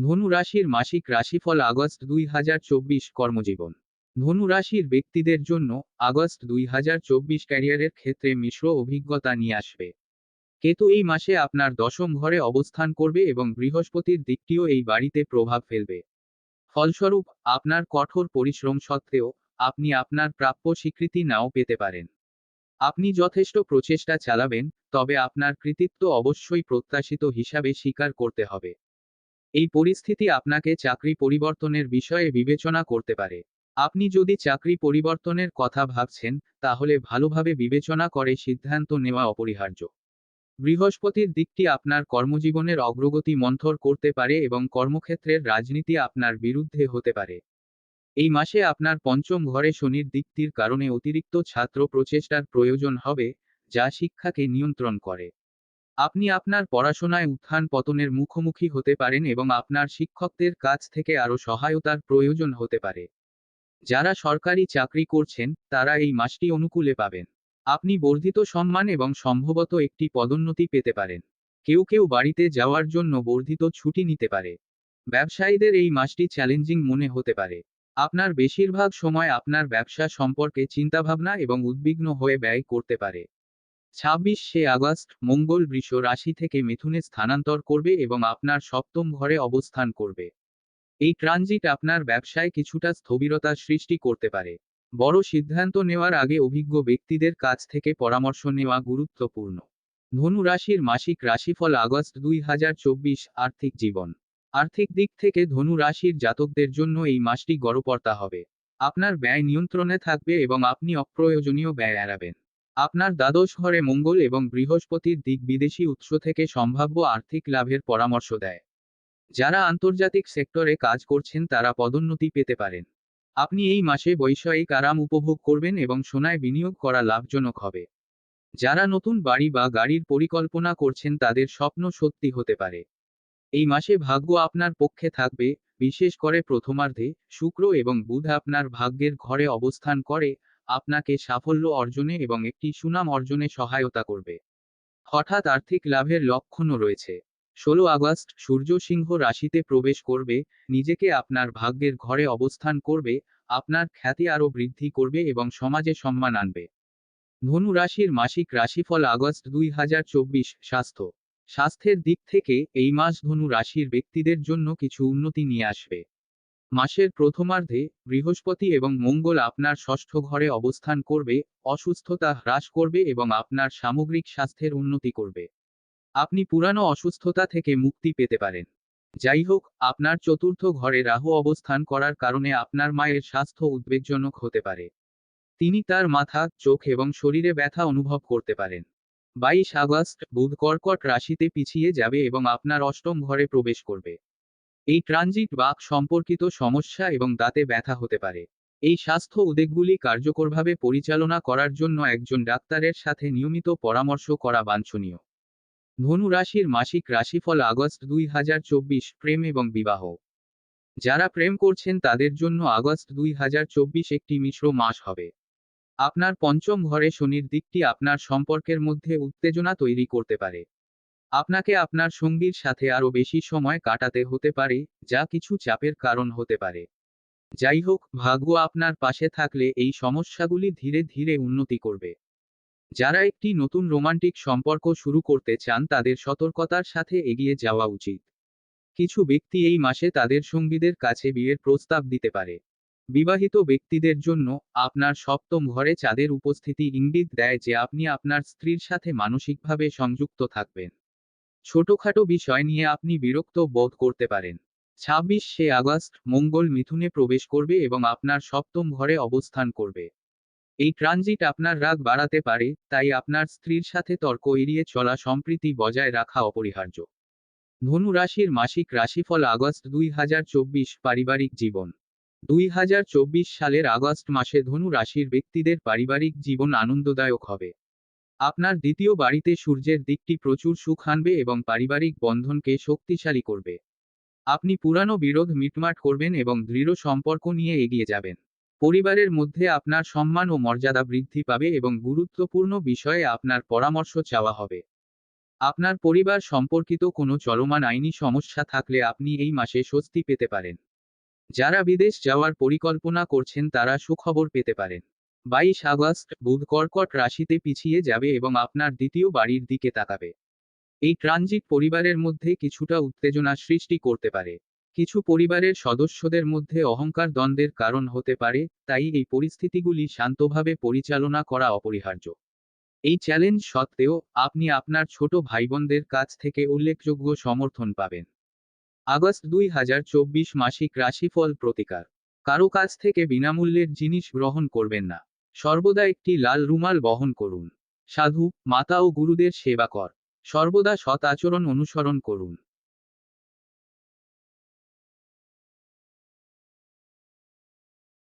ধনু রাশির মাসিক রাশিফল আগস্ট দুই হাজার চব্বিশ কর্মজীবন। ধনু রাশির ব্যক্তিদের জন্য আগস্ট দুই হাজার চব্বিশ ক্যারিয়ারের ক্ষেত্রে মিশ্র অভিজ্ঞতা নিয়ে আসবে। কেতু এই মাসে আপনার দশম ঘরে অবস্থান করবে এবং বৃহস্পতির দিকটিও এই বাড়িতে প্রভাব ফেলবে। ফলস্বরূপ, আপনার কঠোর পরিশ্রম সত্ত্বেও আপনি আপনার প্রাপ্য স্বীকৃতি নাও পেতে পারেন। আপনি যথেষ্ট প্রচেষ্টা চালাবেন, তবে আপনার কৃতিত্ব অবশ্যই প্রত্যাশিত হিসাবে স্বীকার করতে হবে। এই পরিস্থিতি আপনাকে চাকরি পরিবর্তনের বিষয়ে বিবেচনা করতে পারে। আপনি যদি চাকরি পরিবর্তনের কথা ভাবছেন, তাহলে ভালোভাবে বিবেচনা করে সিদ্ধান্ত নেওয়া অপরিহার্য। বৃহস্পতির দিকটি আপনার কর্মজীবনের অগ্রগতি মন্থর করতে পারে এবং কর্মক্ষেত্রের রাজনীতি আপনার বিরুদ্ধে হতে পারে। এই মাসে আপনার পঞ্চম ঘরে শনির দিকটির কারণে অতিরিক্ত ছাত্র প্রচেষ্টার প্রয়োজন হবে, যা শিক্ষাকে নিয়ন্ত্রণ করে। আপনি আপনার পড়াশোনায় উত্থান পতনের মুখোমুখি হতে পারেন এবং আপনার শিক্ষকদের কাছ থেকে আরও সহায়তার প্রয়োজন হতে পারে। যারা সরকারি চাকরি করছেন, তারা এই মাসটি অনুকূলে পাবেন। আপনি বর্ধিত সম্মান এবং সম্ভবত একটি পদোন্নতি পেতে পারেন। কেউ কেউ বাড়িতে যাওয়ার জন্য বর্ধিত ছুটি নিতে পারে। ব্যবসায়ীদের এই মাসটি চ্যালেঞ্জিং মনে হতে পারে। আপনার বেশিরভাগ সময় আপনার ব্যবসা সম্পর্কে চিন্তাভাবনা এবং উদ্বিগ্ন হয়ে ব্যয় করতে পারে। ছাব্বিশে আগস্ট মঙ্গল বৃষ রাশি থেকে মিথুনে স্থানান্তর করবে এবং আপনার সপ্তম ঘরে অবস্থান করবে। এই ট্রানজিট আপনার ব্যবসায় কিছুটা স্থবিরতা সৃষ্টি করতে পারে। বড় সিদ্ধান্ত নেওয়ার আগে অভিজ্ঞ ব্যক্তিদের কাছ থেকে পরামর্শ নেওয়া গুরুত্বপূর্ণ। ধনু রাশির মাসিক রাশিফল আগস্ট দুই হাজার চব্বিশ আর্থিক জীবন। আর্থিক দিক থেকে ধনু রাশির জাতকদের জন্য এই মাসটি গড়পর্তা হবে। আপনার ব্যয় নিয়ন্ত্রণে থাকবে এবং আপনি অপ্রয়োজনীয় ব্যয় এড়াবেন। আপনার দ্বাদশ ঘরে মঙ্গল এবং বৃহস্পতির দিক বিদেশি উৎস থেকে সম্ভাব্য আর্থিক লাভের পরামর্শ দেয়। যারা আন্তর্জাতিক সেক্টরে কাজ করছেন তারা পদোন্নতি পেতে পারেন। আপনি এই মাসে বৈষয়িক আরাম উপভোগ করবেন এবং সোনায় বিনিয়োগ করা লাভজনক হবে। যারা নতুন বাড়ি বা গাড়ির পরিকল্পনা করছেন তাদের স্বপ্ন সত্যি হতে পারে। এই মাসে ভাগ্য আপনার পক্ষে থাকবে, বিশেষ করে প্রথমার্ধে, শুক্র এবং বুধ আপনার ভাগ্যের ঘরে অবস্থান করে আপনাকে সাফল্য অর্জনে এবং একটি সুনাম অর্জনে সহায়তা করবে। হঠাৎ আর্থিক লাভের লক্ষণও রয়েছে। ষোলো আগস্ট, সূর্য সিংহ রাশিতে প্রবেশ করবে, নিজেকে আপনার ভাগ্যের ঘরে অবস্থান করবে, আপনার খ্যাতি আরও বৃদ্ধি করবে এবং সমাজে সম্মান আনবে। ধনু রাশির মাসিক রাশিফল আগস্ট দুই হাজার চব্বিশ, স্বাস্থ্য। স্বাস্থ্যের দিক থেকে এই মাস ধনু রাশির ব্যক্তিদের জন্য কিছু উন্নতি নিয়ে আসবে। মাসের প্রথমার্ধে বৃহস্পতি এবং মঙ্গল আপনার ষষ্ঠ ঘরে অবস্থান করবে, অসুস্থতা হ্রাস করবে এবং আপনার সামগ্রিক স্বাস্থ্যের উন্নতি করবে। আপনি পুরানো অসুস্থতা থেকে মুক্তি পেতে পারেন। যাই হোক আপনার চতুর্থ ঘরে রাহু অবস্থান করার কারণে আপনার মায়ের স্বাস্থ্য উদ্বেগজনক হতে পারে। তিনি তার মাথা, চোখ এবং শরীরে ব্যথা অনুভব করতে পারেন। বাইশ আগস্ট, বুধ কর্কট রাশিতে পিছিয়ে যাবে এবং আপনার অষ্টম ঘরে প্রবেশ করবে। এই ট্রানজিট বাক সম্পর্কিত সমস্যা এবং দাঁতে ব্যথা হতে পারে। এই স্বাস্থ্য উদ্বেগগুলি কার্যকরভাবে পরিচালনা করার জন্য একজন ডাক্তারের সাথে নিয়মিত পরামর্শ করা বাঞ্ছনীয়। ধনু রাশির মাসিক রাশিফল আগস্ট দুই হাজার চব্বিশ প্রেম এবং বিবাহ। যারা প্রেম করছেন তাদের জন্য আগস্ট দুই হাজার চব্বিশ একটি মিশ্র মাস হবে। আপনার পঞ্চম ঘরে শনির দিকটি আপনার সম্পর্কের মধ্যে উত্তেজনা তৈরি করতে পারে। আপনাকে আপনার সঙ্গীর সাথে আরও বেশি সময় কাটাতে হতে পারে, যা কিছু চাপের কারণ হতে পারে। যাই হোক, ভাগ্য আপনার পাশে থাকলে এই সমস্যাগুলি ধীরে ধীরে উন্নতি করবে। যারা একটি নতুন রোমান্টিক সম্পর্ক শুরু করতে চান, তাদের সতর্কতার সাথে এগিয়ে যাওয়া উচিত। কিছু ব্যক্তি এই মাসে তাদের সঙ্গীদের কাছে বিয়ের প্রস্তাব দিতে পারে। বিবাহিত ব্যক্তিদের জন্য আপনার সপ্তম ঘরে চাঁদের উপস্থিতি ইঙ্গিত দেয় যে আপনি আপনার স্ত্রীর সাথে মানসিকভাবে সংযুক্ত থাকবেন। ছোটখাটো বিষয় নিয়ে আপনি বিরক্ত বোধ করতে পারেন। ছাব্বিশে আগস্ট, মঙ্গল মিথুনে প্রবেশ করবে এবং আপনার সপ্তম ঘরে অবস্থান করবে। এই ট্রানজিট আপনার রাগ বাড়াতে পারে, তাই আপনার স্ত্রীর সাথে তর্ক এড়িয়ে চলা সম্প্রীতি বজায় রাখা অপরিহার্য। ধনু রাশির মাসিক রাশিফল আগস্ট দুই হাজার চব্বিশ, পারিবারিক জীবন। দুই হাজার চব্বিশ সালের আগস্ট মাসে ধনু রাশির ব্যক্তিদের পারিবারিক জীবন আনন্দদায়ক হবে। আপনার দ্বিতীয় বাড়িতে সূর্যের দিকটি প্রচুর সুখ আনবে এবং পারিবারিক বন্ধনকে শক্তিশালী করবে। আপনি পুরানো বিরোধ মিটমাট করবেন এবং দৃঢ় সম্পর্ক নিয়ে এগিয়ে যাবেন। পরিবারের মধ্যে আপনার সম্মান ও মর্যাদা বৃদ্ধি পাবে এবং গুরুত্বপূর্ণ বিষয়ে আপনার পরামর্শ চাওয়া হবে। আপনার পরিবার সম্পর্কিত কোনো চলমান আইনি সমস্যা থাকলে আপনি এই মাসে স্বস্তি পেতে পারেন। যারা বিদেশ যাওয়ার পরিকল্পনা করছেন তারা সুখবর পেতে পারেন। বাইশ আগস্ট, বুধ কর্কট রাশিতে পিছিয়ে যাবে এবং আপনার দ্বিতীয় বাড়ির দিকে তাকাবে। এই ট্রানজিট পরিবারের মধ্যে কিছুটা উত্তেজনা সৃষ্টি করতে পারে। কিছু পরিবারের সদস্যদের মধ্যে অহংকার দ্বন্দ্বের কারণ হতে পারে, তাই এই পরিস্থিতিগুলি শান্তভাবে পরিচালনা করা অপরিহার্য। এই চ্যালেঞ্জ সত্ত্বেও, আপনি আপনার ছোট ভাইবোনদের কাছ থেকে উল্লেখযোগ্য সমর্থন পাবেন। আগস্ট দুই হাজার চব্বিশ মাসিক রাশিফল প্রতিকার। কারও কাছ থেকে বিনামূল্যের জিনিস গ্রহণ করবেন না। সর্বদা একটি লাল রুমাল বহন করুন। সাধু, মাতা ও গুরুদের সেবা কর। সর্বদা সৎ আচরণ অনুসরণ করুন।